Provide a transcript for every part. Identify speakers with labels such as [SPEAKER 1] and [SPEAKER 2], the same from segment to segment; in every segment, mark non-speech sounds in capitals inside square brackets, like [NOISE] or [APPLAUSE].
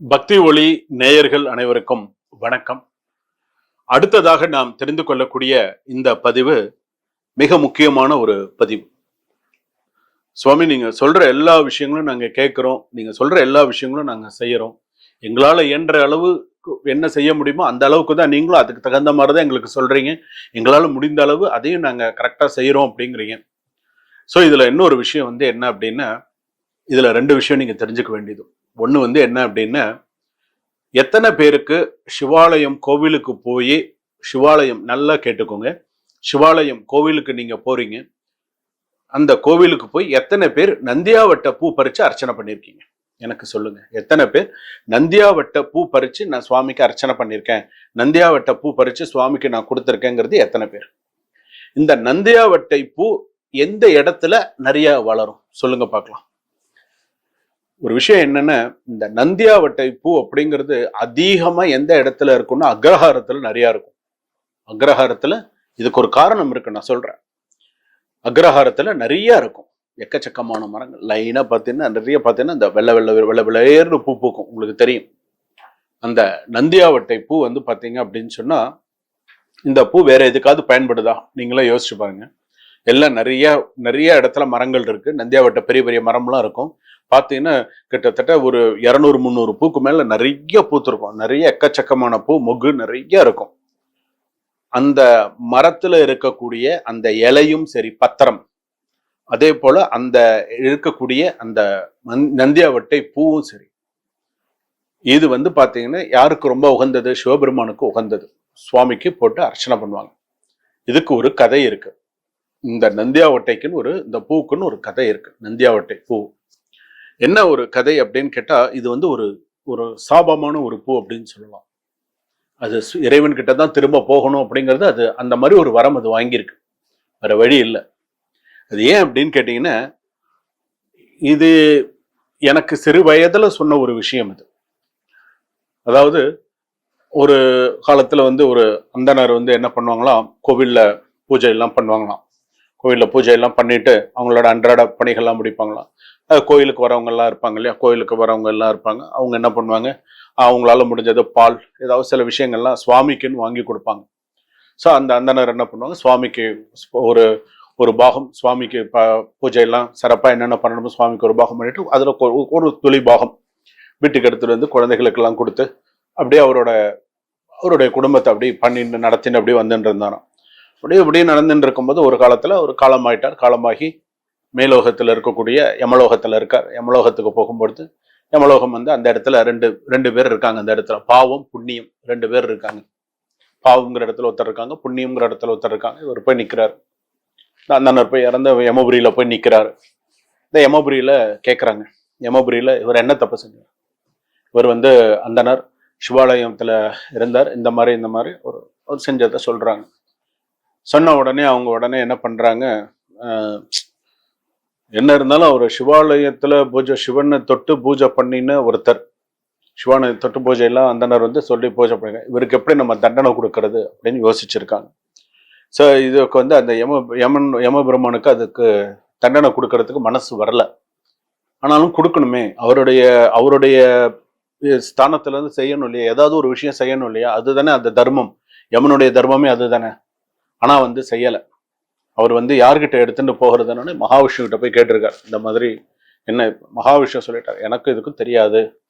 [SPEAKER 1] பக்தி ஒளி நேயர்கள் அனைவருக்கும் வணக்கம். அடுத்ததாக நாம் தெரிந்து கொள்ளக்கூடிய இந்த பதிவு மிக முக்கியமான ஒரு பதிவு. சுவாமி நீங்க சொல்ற எல்லா விஷயங்களும் நாங்க கேட்கிறோம். நீங்க சொல்ற எல்லா விஷயங்களும் நாங்க செய்யறோம். எங்களால இயன்ற அளவு என்ன செய்ய முடியுமோ அந்த அளவுக்கு தான் நீங்களும் அதுக்கு தகுந்த மாதிரி தான் எங்களுக்கு சொல்றீங்க. எங்களால முடிந்த அளவு அதையும் நாங்க கரெக்டா செய்யறோம் அப்படிங்கிறீங்க. ஸோ இதுல இன்னொரு விஷயம் வந்து என்ன அப்படின்னா இதுல ரெண்டு விஷயம் நீங்க தெரிஞ்சுக்க வேண்டியது ஒன்று வந்து என்ன அப்படின்னா எத்தனை பேருக்கு சிவாலயம் கோவிலுக்கு போய் சிவாலயம் நல்லா கேட்டுக்கோங்க. சிவாலயம் கோவிலுக்கு நீங்கள் போகிறீங்க அந்த கோவிலுக்கு போய் எத்தனை பேர் நந்தியாவட்ட பூ பறித்து அர்ச்சனை பண்ணியிருக்கீங்க எனக்கு சொல்லுங்க. எத்தனை பேர் நந்தியாவட்ட பூ பறித்து நான் சுவாமிக்கு அர்ச்சனை பண்ணியிருக்கேன் நந்தியாவட்ட பூ பறித்து சுவாமிக்கு நான் கொடுத்துருக்கேங்கிறது எத்தனை பேர்? இந்த நந்தியாவட்டை பூ எந்த இடத்துல நிறைய வளரும்? சொல்லுங்க பார்க்கலாம். ஒரு விஷயம் என்னன்னா இந்த நந்தியாவட்டை பூ அப்படிங்கிறது அதிகமா எந்த இடத்துல இருக்கும்னா அக்ரஹாரத்துல நிறைய இருக்கும். அக்ரஹாரத்துல இதுக்கு ஒரு காரணம் இருக்கு நான் சொல்றேன். அக்ரஹாரத்துல நிறைய இருக்கும். எக்கச்சக்கமான மரங்கள். லைனா பார்த்தீங்கன்னா நிறைய பார்த்தீங்கன்னா இந்த வெள்ளை வெள்ளை வெள்ளை வெள்ளையர்னு பூ பூக்கும். உங்களுக்கு தெரியும். அந்த நந்தியாவட்டை பூ வந்து பார்த்தீங்க அப்படின்னு சொன்னா இந்த பூ வேற எதுக்காவது பயன்படுதா? நீங்களே யோசிச்சு பாருங்க. எல்லாம் நிறைய நிறைய இடத்துல மரங்கள் இருக்கு. நந்தியாவட்டை பெரிய பெரிய மரம்லாம் இருக்கும். பார்த்தீங்கன்னா கிட்டத்தட்ட ஒரு இரநூறு முந்நூறு பூக்கு மேல நிறைய பூத்திருக்கும் நிறைய எக்கச்சக்கமான பூ மொகு நிறைய இருக்கும். அந்த மரத்துல இருக்கக்கூடிய அந்த இலையும் சரி பத்திரம். அதே போல அந்த இருக்கக்கூடிய அந்த நந்தியாவட்டை பூவும் சரி. இது வந்து பாத்தீங்கன்னா யாருக்கு ரொம்ப உகந்தது? சிவபெருமானுக்கு உகந்தது. சுவாமிக்கு போட்டு அர்ச்சனை பண்ணுவாங்க. இதுக்கு ஒரு கதை இருக்கு. இந்த நந்தியாவட்டைக்குன்னு ஒரு இந்த பூக்குன்னு ஒரு கதை இருக்கு. நந்தியாவட்டை பூ. என்ன ஒரு கதை அப்படின்னு கேட்டா இது வந்து ஒரு ஒரு சாபமான ஒரு பூ அப்படின்னு சொல்லலாம். அது இறைவன் கிட்ட தான் திரும்ப போகணும் அப்படிங்கிறது அது அந்த மாதிரி ஒரு வரம் அது வாங்கியிருக்கு. வேற வழி இல்லை. அது ஏன் அப்படின்னு கேட்டீங்கன்னா இது எனக்கு சிறு வயதுல சொன்ன ஒரு விஷயம் இது அதாவது ஒரு காலத்துல வந்து ஒரு அந்தனர் வந்து என்ன பண்ணுவாங்களாம் கோவில்ல பூஜை எல்லாம் பண்ணுவாங்களாம். கோவில்ல பூஜை எல்லாம் பண்ணிட்டு அவங்களோட அன்றாட பணிகள்லாம் முடிப்பாங்களாம். கோயிலுக்கு வரவங்க எல்லாம் இருப்பாங்க இல்லையா? கோயிலுக்கு வரவங்க எல்லாம் இருப்பாங்க. அவங்க என்ன பண்ணுவாங்க? அவங்களால முடிஞ்சது பால் ஏதாவது சில விஷயங்கள்லாம் சுவாமிக்குன்னு வாங்கி கொடுப்பாங்க. ஸோ அந்த அந்தனர் என்ன பண்ணுவாங்க? சுவாமிக்கு ஒரு ஒரு பாகம் சுவாமிக்கு ப பூஜையெல்லாம் சிறப்பாக என்னென்ன பண்ணணுமோ சுவாமிக்கு ஒரு பாகம் பண்ணிட்டு அதில் ஒரு துளி பாகம் வீட்டுக்கு எடுத்துட்டு வந்து குழந்தைகளுக்கெல்லாம் கொடுத்து அப்படியே அவரோட அவருடைய குடும்பத்தை அப்படியே பண்ணிட்டு நடத்தின்னு அப்படியே வந்துட்டு இருந்தாராம். அப்படியே அப்படியே நடந்துட்டு இருக்கும்போது ஒரு காலத்தில் ஒரு காலமாயிட்டார். காலமாகி மேலோகத்தில் இருக்கக்கூடிய யமலோகத்தில் இருக்கார். யமலோகத்துக்கு போகும்பொழுது யமலோகம் வந்து அந்த இடத்துல ரெண்டு ரெண்டு பேர் இருக்காங்க அந்த இடத்துல. பாவம் புண்ணியம் ரெண்டு பேர் இருக்காங்க. பாவங்கிற இடத்துல ஒருத்தர் இருக்காங்க புண்ணியம்ங்கிற இடத்துல ஒருத்தர் இருக்காங்க. இவர் போய் நிற்கிறார் அந்தனர் போய் இறந்த யமபுரியில் போய் நிற்கிறாரு இந்த யமபுரியில் கேட்குறாங்க யமபுரியில் இவர் என்ன தப்பு செஞ்சார்? இவர் வந்து அந்தனர் சிவாலயத்தில் இருந்தார். இந்த மாதிரி இந்த மாதிரி ஒரு ஒரு செஞ்சதை சொல்கிறாங்க சொன்ன உடனே அவங்க உடனே என்ன பண்ணுறாங்க என்ன இருந்தாலும் அவர் சிவாலயத்தில் பூஜை சிவனை தொட்டு பூஜை பண்ணின ஒருத்தர். சிவானை தொட்டு பூஜை எல்லாம் அந்தனர் வந்து சொல்லி பூஜை பண்ணுங்க இவருக்கு எப்படி நம்ம தண்டனை கொடுக்கறது அப்படின்னு யோசிச்சிருக்காங்க. ஸோ இதுக்கு வந்து அந்த யம யமன் யமபெருமானுக்கு அதுக்கு தண்டனை கொடுக்கறதுக்கு மனசு வரல. ஆனாலும் கொடுக்கணுமே. அவருடைய அவருடைய ஸ்தானத்துலேருந்து செய்யணும் இல்லையா? ஏதாவது ஒரு விஷயம் செய்யணும் இல்லையா? அதுதானே அந்த தர்மம். யமனுடைய தர்மமே அதுதானே. ஆனால் வந்து செய்யலை. அவர் வந்து யார்கிட்ட எடுத்துட்டு போகிறதுன்னு மகாவிஷ்ணு கிட்ட போய் கேட்டிருக்கார். இந்த மாதிரி என்ன மகாவிஷ்ணு சொல்லிட்டார். எனக்கு இதுக்கும் தெரியாது.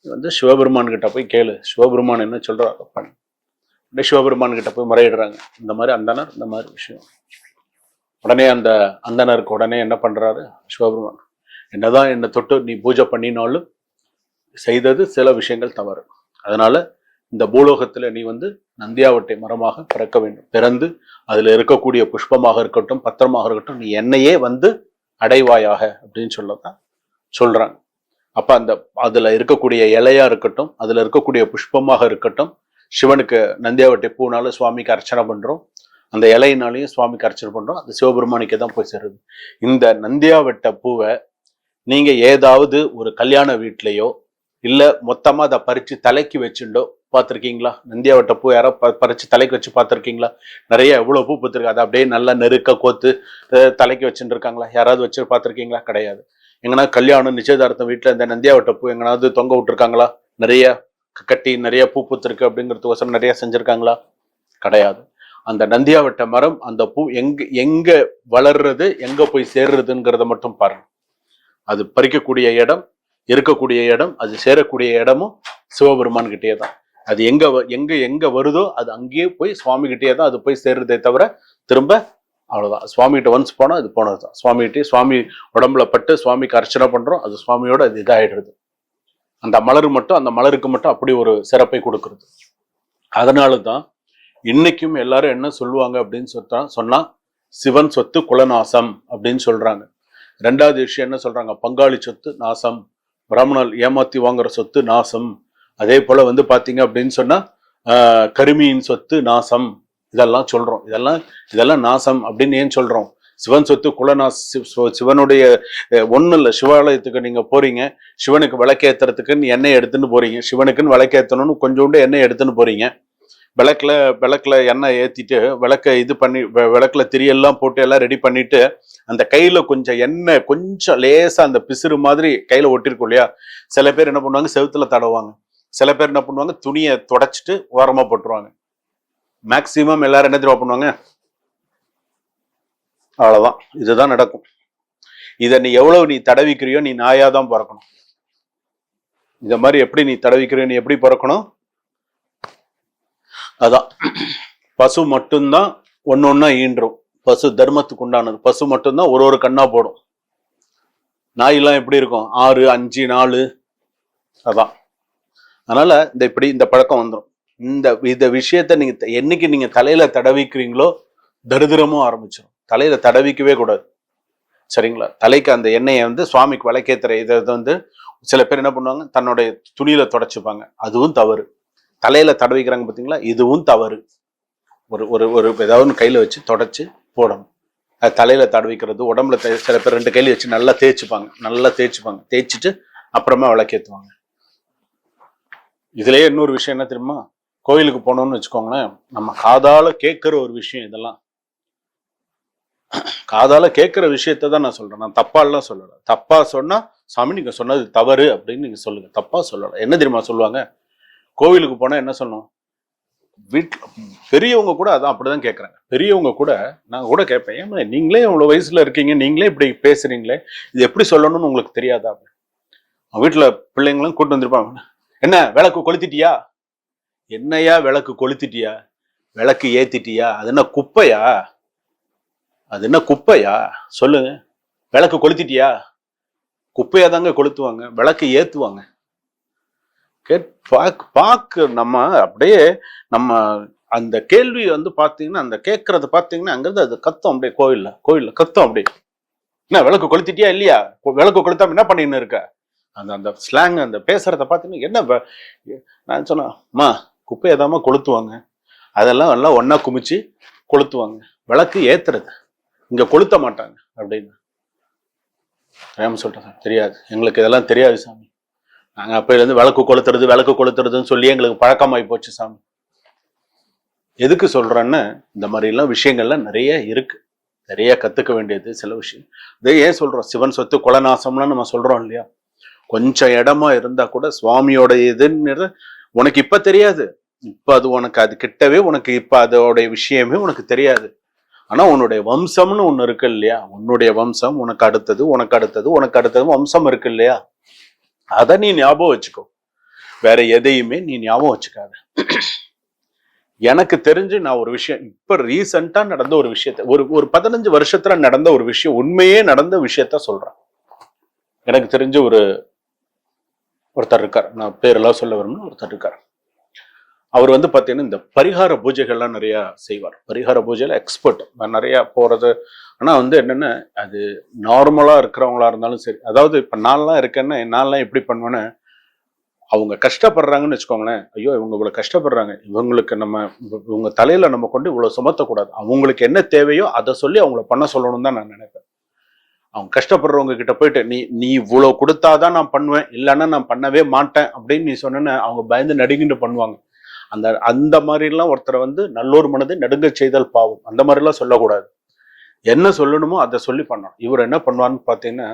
[SPEAKER 1] வந்து சிவபெருமான் கிட்ட போய் கேளு. சிவபெருமான் என்ன சொல்றாரு பண்ணு. உடனே சிவபெருமான் கிட்ட போய் முறையிடுறாங்க. இந்த மாதிரி அந்தனர் இந்த மாதிரி விஷயம். உடனே அந்த அந்தனருக்கு உடனே என்ன பண்றாரு? சிவபெருமான் என்னதான் என்னை தொட்டு நீ பூஜை பண்ணினாலும் செய்தது சில விஷயங்கள் தவறு. அதனால இந்த பூலோகத்துல நீ வந்து நந்தியாவட்டை மரமாக பிறக்க வேண்டும். பிறந்து அதுல இருக்கக்கூடிய புஷ்பமாக இருக்கட்டும் பத்திரமாக இருக்கட்டும் நீ என்னையே வந்து அடைவாயாக அப்படின்னு சொல்லத்தான் சொல்றாங்க. அப்ப அந்த அதுல இருக்கக்கூடிய இலையா இருக்கட்டும் அதுல இருக்கக்கூடிய புஷ்பமாக இருக்கட்டும் சிவனுக்கு நந்தியாவட்டை பூனாலும் சுவாமிக்கு அர்ச்சனை பண்றோம். அந்த இலையினாலையும் சுவாமிக்கு அர்ச்சனை பண்றோம். அது சிவபெருமானிக்கு தான் போய் சேருது. இந்த நந்தியாவட்ட பூவை நீங்க ஏதாவது ஒரு கல்யாண வீட்லையோ இல்லை மொத்தமாக அதை பறிச்சு தலைக்கு வச்சுண்டோ பார்த்துருக்கீங்களா? நந்தியாவட்ட பூ யாரோ பறித்து பறிச்சு தலைக்கு வச்சு பார்த்துருக்கீங்களா? நிறைய எவ்வளோ பூ பூத்திருக்கு. அதை அப்படியே நல்லா நெருக்க கோத்து தலைக்கு வச்சுட்டு இருக்காங்களா யாராவது வச்சு பார்த்துருக்கீங்களா? கிடையாது. எங்கன்னா கல்யாணம் நிச்சயதார்த்தம் வீட்டில் இந்த நந்தியாவட்ட பூ எங்கனாவது தொங்க விட்டுருக்காங்களா? நிறைய க- கட்டி நிறைய பூ பூத்திருக்கு அப்படிங்கிறதுக்கோசரம் நிறைய செஞ்சுருக்காங்களா? கிடையாது. அந்த நந்தியாவட்ட மரம் அந்த பூ எங்க எங்க வளர்றது எங்க போய் சேர்றதுங்கிறத மட்டும் பாருங்க. அது பறிக்கக்கூடிய இடம் இருக்கக்கூடிய இடம் அது சேரக்கூடிய இடமும் சிவபெருமான் கிட்டே தான். அது எங்க வ- எங்க எங்க வருதோ அது அங்கேயே போய் சுவாமி கிட்டே தான் அது போய் சேர்றதே தவிர திரும்ப அவ்வளவுதான். சுவாமி கிட்ட ஒன்ஸ் போனா அது போனது தான் சுவாமி கிட்டே சுவாமி உடம்புல பட்டு சுவாமிக்கு அர்ச்சனை பண்றோம். அது சுவாமியோட அது இதாயிடுறது. அந்த மலர் மட்டும் அந்த மலருக்கு மட்டும் அப்படி ஒரு சிறப்பை கொடுக்கறது. அதனால தான் இன்னைக்கும் எல்லாரும் என்ன சொல்லுவாங்க அப்படின்னு சொன்னா சொன்னா சிவன் சொத்து குலநாசம் அப்படின்னு சொல்றாங்க. ரெண்டாவது விஷயம் என்ன சொல்றாங்க? பங்காளி சொத்து நாசம். பிராமணர் ஏமாத்தி வாங்குற சொத்து நாசம். அதே போல வந்து பாத்தீங்க அப்படின்னு சொன்னா கருமியின் சொத்து நாசம். இதெல்லாம் சொல்றோம். இதெல்லாம் இதெல்லாம் நாசம் அப்படின்னு ஏன் சொல்றோம்? சிவன் சொத்து குலநாச சிவனுடைய ஒன்றும் இல்லை. சிவாலயத்துக்கு நீங்கள் போறீங்க. சிவனுக்கு விளக்கேத்துறதுக்குன்னு எண்ணெய் எடுத்துன்னு போறீங்க. சிவனுக்குன்னு விளக்கேத்தணும்னு கொஞ்சோண்டு எண்ணெய் எடுத்துன்னு போறீங்க. விளக்கில் விளக்கில் எண்ணெய் ஏற்றிட்டு விளக்க இது பண்ணி விளக்கில் திரியெல்லாம் போட்டு எல்லாம் ரெடி பண்ணிட்டு அந்த கையில் கொஞ்சம் எண்ணெய் கொஞ்சம் லேசாக அந்த பிசுறு மாதிரி கையில் ஒட்டிருக்கும் இல்லையா? சில பேர் என்ன பண்ணுவாங்க? செவுத்துல தடவாங்க சில பேர் என்ன பண்ணுவாங்க? துணியை தொடச்சிட்டு ஓரமாக போட்டுருவாங்க. மேக்சிமம் எல்லாரும் என்ன தெரியுமா பண்ணுவாங்க? அவ்வளோதான் இதுதான் நடக்கும். இதை நீ எவ்வளவு நீ தடவிக்கிறியோ நீ நாயாக தான் பிறக்கணும். இந்த மாதிரி எப்படி நீ தடவிக்கிறியோ நீ எப்படி பிறக்கணும்? அதான். பசு மட்டும்தான் ஒன்று ஒன்றா ஈன்றும். பசு தர்மத்துக்கு உண்டானது. பசு மட்டும்தான் ஒரு ஒரு கண்ணா போடும். நாயெல்லாம் எப்படி இருக்கும்? ஆறு அஞ்சு நாலு. அதான். அதனால இந்த இப்படி இந்த பழக்கம் வந்துடும் இந்த இந்த விஷயத்த நீங்க த- என்னைக்கு நீங்க தலையில தடவிக்கிறீங்களோ தரிதிரமும் ஆரம்பிச்சிடும் தலையில தடவிக்கவே கூடாது. சரிங்களா? தலைக்கு அந்த எண்ணெயை வந்து சுவாமிக்கு விளக்கேத்துற இதை இதை வந்து சில பேர் என்ன பண்ணுவாங்க? தன்னுடைய துணியில தொடச்சுப்பாங்க. அதுவும் தவறு. தலையில தடவிக்கிறாங்க பார்த்தீங்களா இதுவும் தவறு. ஒரு ஒரு ஒரு ஏதாவது ஒன்று கையில வச்சு தொடச்சு போடணும். அது தலையில தடவிக்கிறது உடம்புல சில பேர் ரெண்டு கையில வச்சு நல்லா தேய்ச்சுப்பாங்க. நல்லா தேய்ச்சிப்பாங்க. தேய்ச்சிட்டு அப்புறமா விளக்கேத்துவாங்க. இதுலயே இன்னொரு விஷயம் என்ன தெரியுமா? கோயிலுக்கு போனோம்னு வச்சுக்கோங்களேன் நம்ம காதால கேட்கிற ஒரு விஷயம் இதெல்லாம். காதால கேட்கிற விஷயத்தை தான் நான் சொல்றேன். நான் தப்பாலாம் சொல்லல. தப்பா சொன்னா சாமி நீங்க சொன்னது தவறு அப்படின்னு நீங்க சொல்லுங்க. தப்பா சொல்லல. என்ன தெரியுமா சொல்லுவாங்க? கோவிலுக்கு போனா என்ன சொல்லணும் வீட்டில் பெரியவங்க கூட அதான் அப்படிதான் கேட்குறாங்க பெரியவங்க கூட நான் கூட கேட்பேன் ஏன் நீங்களே இவ்வளோ வயசுல இருக்கீங்க நீங்களே இப்படி பேசுறீங்களே? இது எப்படி சொல்லணும்னு உங்களுக்கு தெரியாதா? வீட்டில் பிள்ளைங்களும் கூட்டு வந்திருப்பாங்க. என்ன விளக்கு கொளுத்திட்டியா? என்னையா விளக்கு கொளுத்திட்டியா? விளக்கு ஏத்திட்டியா? அது என்ன குப்பையா? அது என்ன குப்பையா? சொல்லுங்க விளக்கு கொளுத்திட்டியா? குப்பையா தாங்க கொளுத்துவாங்க விளக்கு ஏத்துவாங்க. கேட் பாக் பாக்கு நம்ம அப்படியே நம்ம அந்த கேள்வி வந்து பார்த்தீங்கன்னா அந்த கேட்கறத பார்த்தீங்கன்னா அங்கிருந்து அது கத்தம் அப்படியே கோயில்ல கோயில்ல கத்தம் அப்படியே. என்ன விளக்கு கொளுத்திட்டியா இல்லையா? விளக்கு கொளுத்தாம என்ன பண்ணின்னு இருக்க? அந்த அந்த ஸ்லாங் அந்த பேசுறத பார்த்தீங்கன்னா என்ன நான் சொன்னேன் அம்மா குப்பையதாம்மா கொளுத்துவாங்க. அதெல்லாம் எல்லாம் ஒன்றா குமிச்சு கொளுத்துவாங்க. விளக்கு ஏத்துறது. இங்க கொளுத்த மாட்டாங்க அப்படின்னு. ரேம் சொல்றேன் தெரியாது. எங்களுக்கு இதெல்லாம் தெரியாது சாமி. நாங்க அப்பையிலேருந்து விளக்கு கொளுத்துறது விளக்கு கொளுத்துறதுன்னு சொல்லி எங்களுக்கு பழக்கமாயி போச்சு சாமி. எதுக்கு சொல்றேன்னு இந்த மாதிரிலாம் விஷயங்கள்லாம் நிறைய இருக்கு. நிறைய கத்துக்க வேண்டியது சில விஷயம். இதே ஏன் சொல்றோம்? சிவன் சொத்து குலநாசம்லாம் நம்ம சொல்றோம் இல்லையா? கொஞ்சம் இடமா இருந்தா கூட சுவாமியோட இதுன்னு உனக்கு இப்ப தெரியாது. இப்ப அது உனக்கு அது கிட்டவே உனக்கு இப்ப அதோடைய விஷயமே உனக்கு தெரியாது. ஆனா உன்னுடைய வம்சம்னு ஒண்ணு இருக்கு இல்லையா? உன்னுடைய வம்சம் உனக்கு அடுத்தது உனக்கு அடுத்தது உனக்கு அடுத்தது வம்சம் இருக்கு இல்லையா? அதை நீ ஞாபகம் வச்சுக்கோ. வேற எதையுமே நீ ஞாபகம் வச்சுக்காத. எனக்கு தெரிஞ்சு நான் ஒரு விஷயம் இப்ப ரீசண்டா நடந்த ஒரு விஷயத்த ஒரு ஒரு பதினஞ்சு வருஷத்துல நடந்த ஒரு விஷயம் உண்மையே நடந்த விஷயத்த சொல்றேன். எனக்கு தெரிஞ்ச ஒரு ஒருத்தர் இருக்கார். நான் பேரெல்லாம் சொல்ல வரணும்னு ஒருத்தர் இருக்கார். அவர் வந்து பார்த்தீங்கன்னா இந்த பரிகார பூஜைகள்லாம் நிறையா செய்வார். பரிகார பூஜையில் எக்ஸ்பர்ட் நிறையா போகிறது ஆனால் வந்து என்னென்னா அது நார்மலாக இருக்கிறவங்களா இருந்தாலும் சரி அதாவது இப்போ நான்லாம் இருக்கேன்னா நான்லாம் எப்படி பண்ணுவேன்னு அவங்க கஷ்டப்படுறாங்கன்னு வச்சுக்கோங்களேன் ஐயோ இவங்க இவ்வளோ கஷ்டப்படுறாங்க இவங்களுக்கு நம்ம இவங்க தலையில் நம்ம கொண்டு இவ்வளோ சுமத்தக்கூடாது அவங்களுக்கு என்ன தேவையோ அதை சொல்லி அவங்கள பண்ண சொல்லணும் தான் நான் நினைப்பேன். அவங்க கஷ்டப்படுறவங்க கிட்ட போயிட்டு நீ நீ இவ்வளோ கொடுத்தாதான் நான் பண்ணுவேன். இல்லைன்னா நான் பண்ணவே மாட்டேன். அப்படின்னு நீ சொன்னேன்னு அவங்க பயந்து நடுங்கிட்டு பண்ணுவாங்க. அந்த அந்த மாதிரிலாம் ஒருத்தரை வந்து நல்லோர் மனதை நடுங்க செய்தல் பாவம். அந்த மாதிரிலாம் சொல்லக்கூடாது. என்ன சொல்லணுமோ அதை சொல்லி பண்ணணும். இவர் என்ன பண்ணுவான்னு பார்த்தீங்கன்னா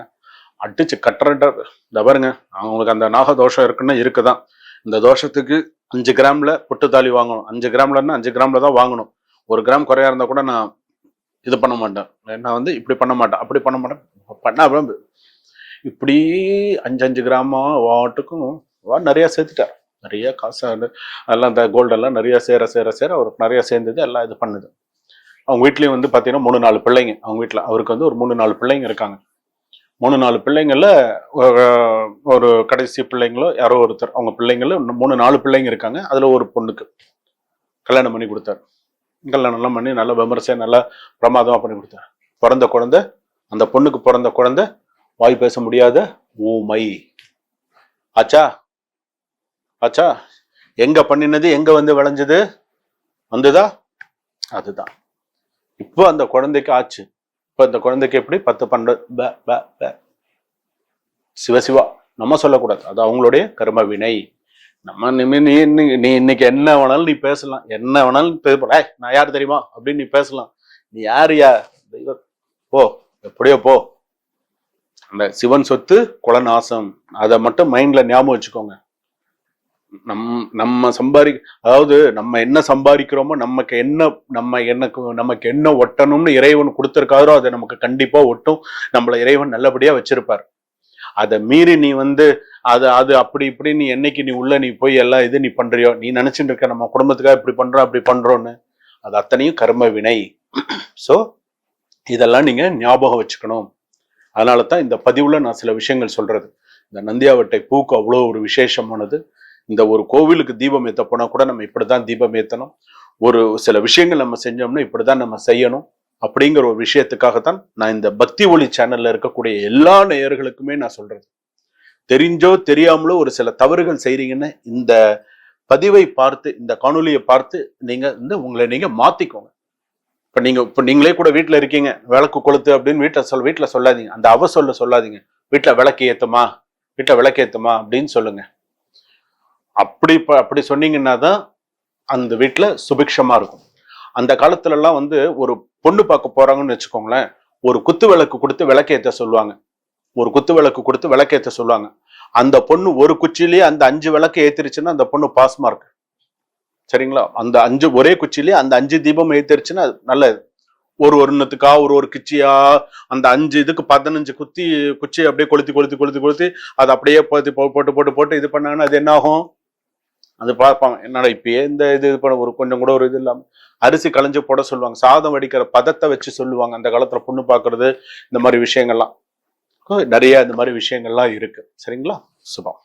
[SPEAKER 1] அடிச்சு கட்டுறன்ற இந்த பாருங்க அவங்களுக்கு அந்த நாக தோஷம் இருக்குன்னா இருக்குதான். இந்த தோஷத்துக்கு அஞ்சு கிராமில் புட்டு தாலி வாங்கணும். அஞ்சு கிராம்லன்னா அஞ்சு கிராம்ல தான் வாங்கணும். ஒரு கிராம் குறையா இருந்தால் கூட நான் இது பண்ண மாட்டேன். நான் வந்து இப்படி பண்ண மாட்டேன். அப்படி பண்ண மாட்டேன். பண்ண அப்புறம் இப்படி அஞ்சு அஞ்சு கிராமா வாட்டுக்கும் வா நிறையா சேர்த்துட்டார். நிறைய காசு எல்லாம் அதெல்லாம் இந்த கோல்டெல்லாம் நிறையா சேர சேர சேர அவருக்கு நிறையா சேர்ந்தது எல்லாம் இது பண்ணுது. அவங்க வீட்லேயும் வந்து பார்த்தீங்கன்னா மூணு நாலு பிள்ளைங்க அவங்க வீட்டில் அவருக்கு வந்து ஒரு மூணு நாலு பிள்ளைங்க இருக்காங்க. மூணு நாலு பிள்ளைங்கள ஒரு கடைசி பிள்ளைங்களோ யாரோ ஒருத்தர். அவங்க பிள்ளைங்களும் இன்னும் மூணு நாலு பிள்ளைங்க இருக்காங்க. அதில் ஒரு பொண்ணுக்கு கல்யாணம் பண்ணி கொடுத்தாரு. கல்யாணம் பண்ணி நல்லா விமர்சையாக நல்லா பிரமாதமாக பண்ணி கொடுத்தேன் பிறந்த குழந்தை அந்த பொண்ணுக்கு பிறந்த குழந்தை வாய் பேச முடியாத ஊமை. ஆச்சா? ஆச்சா? எங்கே பண்ணினது எங்கே வந்து விளைஞ்சது? வந்துதா? அதுதான். இப்போ அந்த குழந்தைக்கு ஆச்சு. இப்போ அந்த குழந்தைக்கு எப்படி? பத்து பன்னெண்டு சிவசிவா. நம்ம சொல்லக்கூடாது. அது அவங்களுடைய கர்ம வினை. நம்ம நீ நீ- நீ இன்னைக்கு என்ன வேணாலும் நீ பேசலாம். என்ன வேணாலும் பே- ஏய், நான் யார் தெரியுமா? அப்படின்னு நீ பேசலாம். நீ யார் யா? தெய்வ போ. எப்படியோ போ. அந்த சிவன் சொத்து குலநாசம். அதை மட்டும் மைண்ட்ல ஞாபகம் வச்சுக்கோங்க. நம் நம்ம சம்பாதி அதாவது நம்ம என்ன சம்பாதிக்கிறோமோ நமக்கு என்ன நம்ம எனக்கு நமக்கு என்ன ஒட்டணும்னு இறைவன் கொடுத்துருக்காரோ அதை நமக்கு கண்டிப்பா ஒட்டும். நம்மள இறைவன் நல்லபடியா வச்சிருப்பார். அதை மீறி நீ வந்து அது அது அப்படி இப்படி நீ என்னைக்கு நீ உள்ள நீ போய் எல்லாம் இது நீ பண்றியோ? நீ நினைச்சுட்டு இருக்க நம்ம குடும்பத்துக்காக இப்படி பண்றோம் அப்படி பண்றோம்னு. அது அத்தனையும் கர்ம வினை. [CLEARS THROAT] ஸோ இதெல்லாம் நீங்க ஞாபகம் வச்சுக்கணும். அதனால தான் இந்த பதிவுல நான் சில விஷயங்கள் சொல்றது. இந்த நந்தியாவட்டை பூக்கு அவ்வளோ ஒரு விசேஷமானது. இந்த ஒரு கோவிலுக்கு தீபம் ஏற்ற போனால் கூட நம்ம இப்படி தான் தீபம் ஏற்றணும் ஒரு சில விஷயங்கள் நம்ம செஞ்சோம்னா இப்படி தான் நம்ம செய்யணும். அப்படிங்கிற ஒரு விஷயத்துக்காகத்தான் நான் இந்த பக்தி ஒளி சேனல்ல இருக்கக்கூடிய எல்லா நேயர்களுக்குமே நான் சொல்றது. தெரிஞ்சோ தெரியாமலோ ஒரு சில தவறுகள் செய்றீங்கன்னு இந்த பதிவை பார்த்து இந்த காணொலியை பார்த்து நீங்க வந்து உங்களை நீங்க மாத்திக்கோங்க. இப்ப நீங்க இப்ப நீங்களே கூட வீட்டில் இருக்கீங்க. விளக்கு கொளுத்து அப்படின்னு வீட்டுல சொல் வீட்டுல சொல்லாதீங்க. அந்த அவ சொல்ல சொல்லாதீங்க. வீட்டுல விளக்கு ஏற்றுமா வீட்டுல விளக்கு ஏத்துமா? அப்படின்னு சொல்லுங்க. அப்படி இப்போ அப்படி சொன்னீங்கன்னா தான் அந்த வீட்டுல சுபிக்ஷமா இருக்கும். அந்த காலத்துல எல்லாம் வந்து ஒரு பொண்ணு பார்க்க போறாங்கன்னு வச்சுக்கோங்களேன் ஒரு குத்து விளக்கு கொடுத்து விளக்கேற்ற சொல்லுவாங்க. ஒரு குத்து விளக்கு கொடுத்து விளக்கேற்ற சொல்லுவாங்க. அந்த பொண்ணு ஒரு குச்சிலேயே அந்த அஞ்சு விளக்கு ஏத்திருச்சுன்னா அந்த பொண்ணு பாஸ் மார்க் சரிங்களா? அந்த அஞ்சு ஒரே குச்சிலேயே அந்த அஞ்சு தீபம் ஏத்திருச்சுன்னா அது நல்லது ஒரு ஒருத்துக்கா ஒரு ஒரு குச்சியா அந்த அஞ்சு இதுக்கு பதினஞ்சு குத்தி குச்சி அப்படியே கொளுத்தி கொளுத்தி கொளுத்தி கொளுத்தி அதை அப்படியே போட்டு போட்டு போட்டு போட்டு இது பண்ணாங்கன்னா அது என்ன ஆகும்? அது பார்ப்பாங்க. என்னடா இப்பயே இந்த இது இது பண்ண ஒரு கொஞ்சம் கூட ஒரு இது இல்லாமல் அரிசி களைஞ்சு போட சொல்லுவாங்க. சாதம் வடிக்கிற பதத்தை வச்சு சொல்லுவாங்க. அந்த காலத்தில் பொண்ணு பார்க்கறது இந்த மாதிரி விஷயங்கள்லாம். நிறைய இந்த மாதிரி விஷயங்கள்லாம் இருக்கு. சரிங்களா? சுபம்.